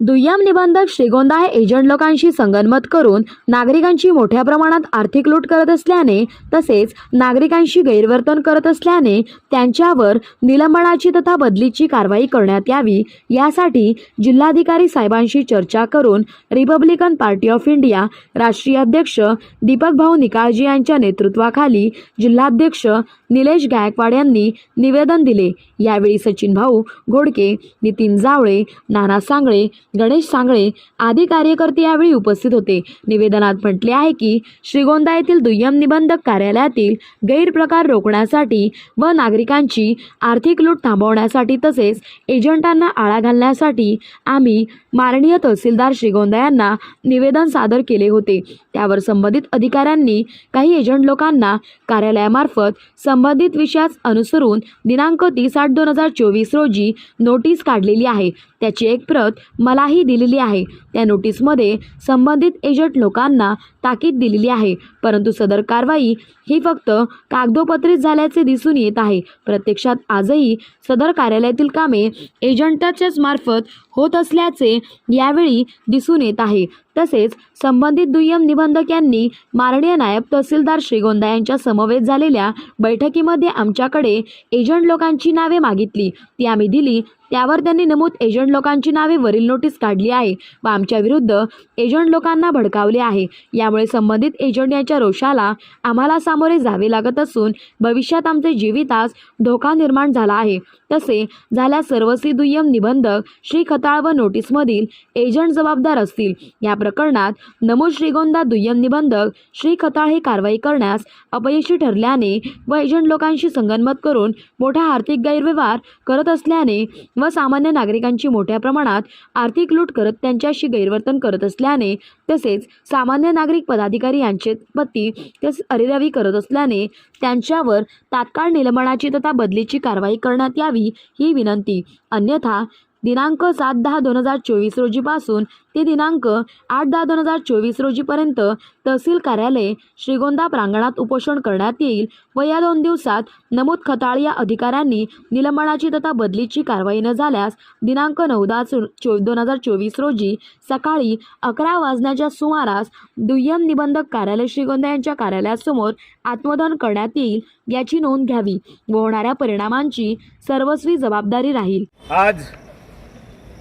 दुय्यम निबंधक श्रीगोंदा हे एजंट लोकांशी संगनमत करून नागरिकांची मोठ्या प्रमाणात आर्थिक लूट करत असल्याने तसेच नागरिकांशी गैरवर्तन करत असल्याने त्यांच्यावर निलंबनाची तथा बदलीची कारवाई करण्यात यावी यासाठी जिल्हाधिकारी साहेबांशी चर्चा करून रिपब्लिकन पार्टी ऑफ इंडिया राष्ट्रीय अध्यक्ष दीपक भाऊ निकाळजी यांच्या नेतृत्वाखाली जिल्हाध्यक्ष निलेश गायकवाड यांनी निवेदन दिले. यावेळी सचिन भाऊ घोडके नितीन जावळे नाना सांगळे गणेश सांगळे आदी कार्यकर्ते यावेळी उपस्थित होते. निवेदनात म्हटले आहे की श्रीगोंदा येथील दुय्यम निबंधक कार्यालयातील गैरप्रकार रोखण्यासाठी व नागरिकांची आर्थिक लूट थांबवण्यासाठी तसेच एजंटांना आळा घालण्यासाठी आम्ही माननीय तहसीलदार श्रीगोंदा यांना निवेदन सादर केले होते. त्यावर संबंधित अधिकाऱ्यांनी काही एजंट लोकांना कार्यालयामार्फत संबंधित विषयास अनुसरून दिनांक तीस आठ दोन हजार चोवीस रोजी नोटीस काढलेली आहे. त्याची एक प्रत मला मलाही दिलेली आहे. त्या नोटीसमध्ये संबंधित एजंट लोकांना ताकीद दिलेली आहे. परंतु सदर कारवाई ही फक्त कागदोपत्रित झाल्याचे दिसून येत आहे. प्रत्यक्षात आजही सदर कार्यालयातील कामे एजंटाच्याच मार्फत होत असल्याचे यावेळी दिसून येत आहे. तसेच संबंधित दुय्यम निबंधक यांनी माननीय नायब तहसीलदार श्रीगोंदा यांच्या समवेत झालेल्या बैठकीमध्ये आमच्याकडे एजंट लोकांची नावे मागितली. ती आम्ही दिली. त्यावर त्यांनी नमूद एजंट लोकांची नावे वरील नोटीस काढली आहे. व आमच्या विरुद्ध एजंट लोकांना भडकावले आहे. यामुळे संबंधित एजंट यांच्या रोषाला आम्हाला सामोरे जावे लागत असून भविष्यात आमचे जीवितास धोका निर्माण झाला आहे. तसे झाल्यास सर्वस्वी दुय्यम निबंधक श्री खताळ व नोटीसमधील एजंट जबाबदार असतील. या प्रकरणात नमूद श्रीगोंदा दुय्यम निबंधक श्री खताळ हे कारवाई करण्यास अपयशी ठरल्याने व एजंट लोकांशी संगनमत करून मोठा आर्थिक गैरव्यवहार करत असल्याने व सामान्य नागरिकांची मोठ्या प्रमाणात आर्थिक लूट करत त्यांच्याशी गैरवर्तन करत असल्याने तसेच सामान्य नागरिक पदाधिकारी यांचे पत्ती तसेच अरेरावी करत असल्याने त्यांच्यावर तात्काळ निलंबनाची तथा बदलीची कारवाई करण्यात यावी ही विनंती. अन्यथा दिनांक सात दहा दोन हजार चोवीस रोजीपासून ते दिनांक आठ दहा दोन हजार चोवीस रोजीपर्यंत तहसील कार्यालय श्रीगोंदा प्रांगणात उपोषण करण्यात येईल व या दोन दिवसात नमूद खताळ या अधिकाऱ्यांनी निलंबनाची तथा बदलीची कारवाई न झाल्यास दिनांक नऊ दहा चो दोन हजार चोवीस रोजी सकाळी अकरा वाजण्याच्या सुमारास दुय्यम निबंधक कार्यालय श्रीगोंदा यांच्या कार्यालयासमोर आत्मदहन करण्यात येईल याची नोंद घ्यावी व होणाऱ्या परिणामांची सर्वस्वी जबाबदारी राहील. आज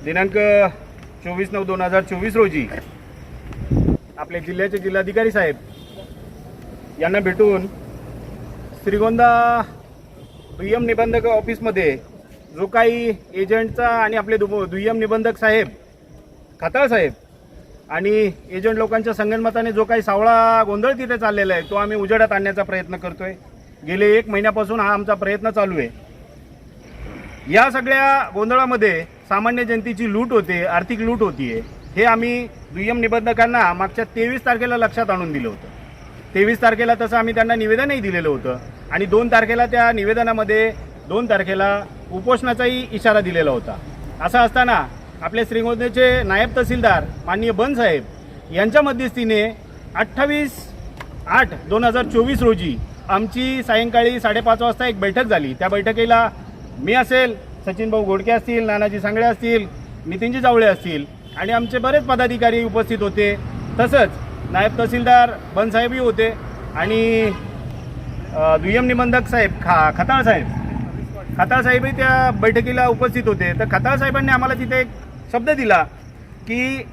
दिनांक चोवीस नऊ दोन हजार चोवीस रोजी आपले जिल्ह्याचे जिल्हाधिकारी साहेब यांना भेटून श्रीगोंदा दुय्यम निबंधक ऑफिसमध्ये जो काही एजंटचा आणि आपले दु दुय्यम निबंधक साहेब खताळ साहेब आणि एजंट लोकांच्या संगणमताने जो काही सावळा गोंधळ तिथे चाललेला आहे तो आम्ही उजेडात आणण्याचा प्रयत्न करतोय. गेले एक महिन्यापासून हा आमचा प्रयत्न चालू आहे. या सगळ्या गोंधळामध्ये सामान्य जनतेची लूट होते आर्थिक लूट होतीये. हे आम्ही दुय्यम निबंधकांना मागच्या तेवीस तारखेला लक्षात आणून दिलं होतं. तेवीस तारखेला तसं आम्ही त्यांना निवेदनही दिलेलं होतं. आणि दोन तारखेला त्या निवेदनामध्ये दोन तारखेला उपोषणाचाही इशारा दिलेला होता. असं असताना आपले श्रीगोंदेचे नायब तहसीलदार माननीय बनसाहेब यांच्या मध्यस्थीने अठ्ठावीस आठ दोन हजार चोवीस रोजी आमची सायंकाळी साडेपाच वाजता एक बैठक झाली. त्या बैठकीला मी असेल सचिन भाऊ घोडके असतील नानाजी सांगळे असतील नितीनजी जावळे असतील. आणि आमचे बरेच पदाधिकारी उपस्थित होते. तसंच नायब तहसीलदार बनसाहेबही होते. आणि दुय्यम निबंधक साहेब खा खताळ साहेब. खताळ साहेबही त्या बैठकीला उपस्थित होते. तर खताळ साहेबांनी आम्हाला तिथे एक शब्द दिला की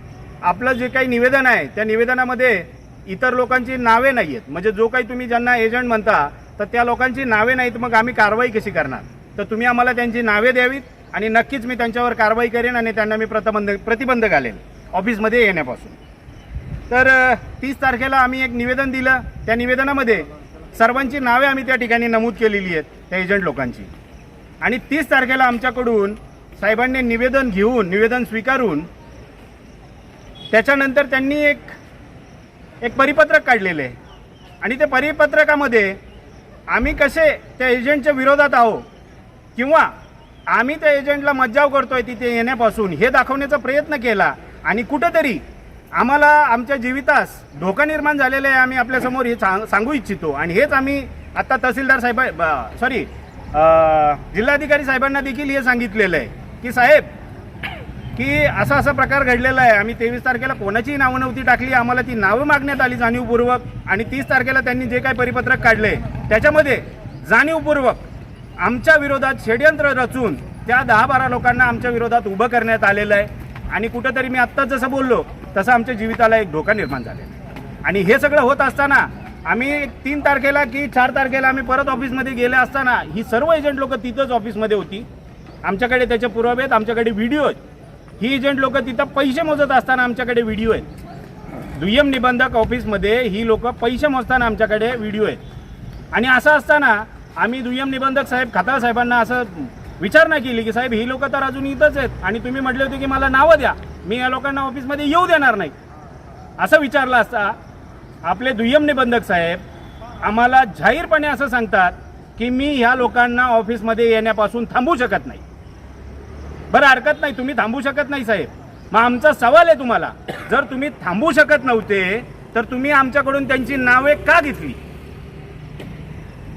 आपलं जे काही निवेदन आहे त्या निवेदनामध्ये इतर लोकांची नावे नाही आहेत म्हणजे जो काही तुम्ही ज्यांना एजंट म्हणता तर त्या लोकांची नावे नाहीत मग आम्ही कारवाई कशी करणार? तर तुम्ही आम्हाला त्यांची नावे द्यावीत आणि नक्कीच मी त्यांच्यावर कारवाई करेन आणि त्यांना मी प्रतिबंध प्रतिबंध घालेन ऑफिसमध्ये येण्यापासून. तर तीस तारखेला आम्ही एक निवेदन दिलं. त्या निवेदनामध्ये सर्वांची नावे आम्ही त्या ठिकाणी नमूद केलेली आहेत त्या एजंट लोकांची. आणि तीस तारखेला आमच्याकडून साहेबांनी निवेदन घेऊन निवेदन स्वीकारून त्याच्यानंतर त्यांनी एक एक परिपत्रक काढलेलं आहे. आणि त्या परिपत्रकामध्ये आम्ही कसे त्या एजंटच्या विरोधात आहो किंवा आम्ही त्या एजंटला मज्जाव करतोय तिथे येण्यापासून हे दाखवण्याचा प्रयत्न केला आणि कुठंतरी आम्हाला आमच्या जीवितास धोका निर्माण झालेला आहे आम्ही आपल्यासमोर हे सांग सांगू इच्छितो. आणि हेच आम्ही आता तहसीलदार साहेब सॉरी जिल्हाधिकारी साहेबांना देखील हे सांगितलेलं आहे की साहेब की असा असा प्रकार घडलेला आहे. आम्ही तेवीस तारखेला कोणाचीही नावं नव्हती टाकली. आम्हाला ती नावं मागण्यात आली जाणीवपूर्वक. आणि तीस तारखेला त्यांनी जे काही परिपत्रक काढले त्याच्यामध्ये जाणीवपूर्वक आमच्या विरोधात षडयंत्र रचून त्या दहा बारा लोकांना आमच्या विरोधात उभं करण्यात आलेलं आहे. आणि कुठंतरी मी आत्ताच जसं बोललो तसं आमच्या जीविताला एक धोका निर्माण झालेला आहे. आणि हे सगळं होत असताना आम्ही तीन तारखेला की चार तारखेला आम्ही परत ऑफिसमध्ये गेले असताना ही सर्व एजंट लोक तिथंच ऑफिसमध्ये होती. आमच्याकडे त्याचे पुरावे आहेत आमच्याकडे व्हिडिओ आहेत. ही एजंट लोक तिथं पैसे मोजत असताना आमच्याकडे व्हिडिओ आहेत. दुय्यम निबंधक ऑफिसमध्ये ही लोक पैसे मोजताना आमच्याकडे व्हिडिओ आहेत. आणि असं असताना आम्ही दुय्यम निबंधक साहेब खताळ साहेबांना असं विचारणा केली की साहेब ही लोक तर अजून इथंच आहेत. आणि तुम्ही म्हटले होते की मला नावं द्या. मी या लोकांना ऑफिसमध्ये येऊ देणार नाही. असं विचारलं असता आपले दुय्यम निबंधक साहेब आम्हाला जाहीरपणे असं सांगतात की मी ह्या लोकांना ऑफिसमध्ये येण्यापासून थांबू शकत नाही. बरं हरकत नाही. तुम्ही थांबू शकत नाही साहेब. मग आमचा सवाल आहे तुम्हाला. जर तुम्ही थांबू शकत नव्हते तर तुम्ही आमच्याकडून त्यांची नावे का घेतली?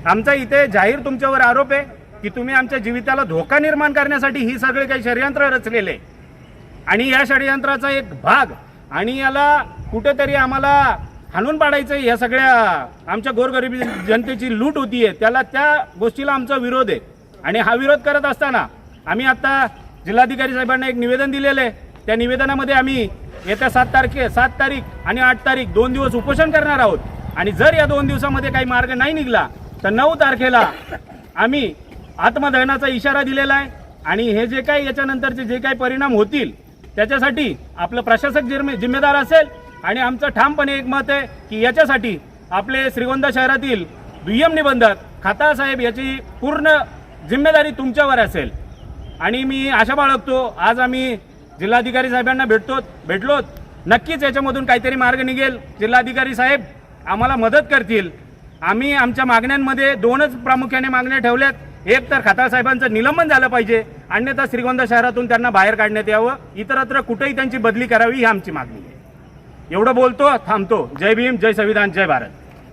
आमचा इथे जाहीर तुमच्यावर आरोप आहे की तुम्ही आमच्या जीविताला धोका निर्माण करण्यासाठी ही सगळे काही षडयंत्र रचलेले आणि या षडयंत्राचा एक भाग आणि याला कुठेतरी आम्हाला हाणून पाडायचं या सगळ्या आमच्या गोरगरिबी जनतेची लूट होतीये त्याला त्या गोष्टीला आमचा विरोध आहे. आणि हा विरोध करत असताना आम्ही आता जिल्हाधिकारी साहेबांना एक निवेदन दिलेलं आहे. त्या निवेदनामध्ये आम्ही येत्या सात तारखे सात तारीख आणि आठ तारीख दोन दिवस उपोषण करणार आहोत. आणि जर या दोन दिवसामध्ये काही मार्ग नाही निघला तर नऊ तारखेला आम्ही आत्मदहनाचा इशारा दिलेला आहे आणि हे जे काही याच्यानंतरचे जे काही परिणाम होतील त्याच्यासाठी आपलं प्रशासक जिम्मे जिम्मेदार असेल आणि आमचं ठामपणे एक मत आहे की याच्यासाठी आपले श्रीगोंदा शहरातील दुय्यम निबंधक खाता साहेब याची पूर्ण जिम्मेदारी तुमच्यावर असेल. आणि मी आशा बाळगतो आज आम्ही जिल्हाधिकारी साहेबांना भेटतो भेटलोत. नक्कीच याच्यामधून काहीतरी मार्ग निघेल. जिल्हाधिकारी साहेब आम्हाला मदत करतील. आम्ही आमच्या मागण्यांमध्ये दोनच प्रामुख्याने मागण्या ठेवल्यात. एक तर खाताळ साहेबांचं निलंबन झालं पाहिजे. अन्यथा श्रीगोंदा शहरातून त्यांना बाहेर काढण्यात यावं. इतरत्र कुठेही त्यांची बदली करावी ही आमची मागणी आहे. एवढं बोलतो थांबतो. जय भीम जय संविधान जय भारत.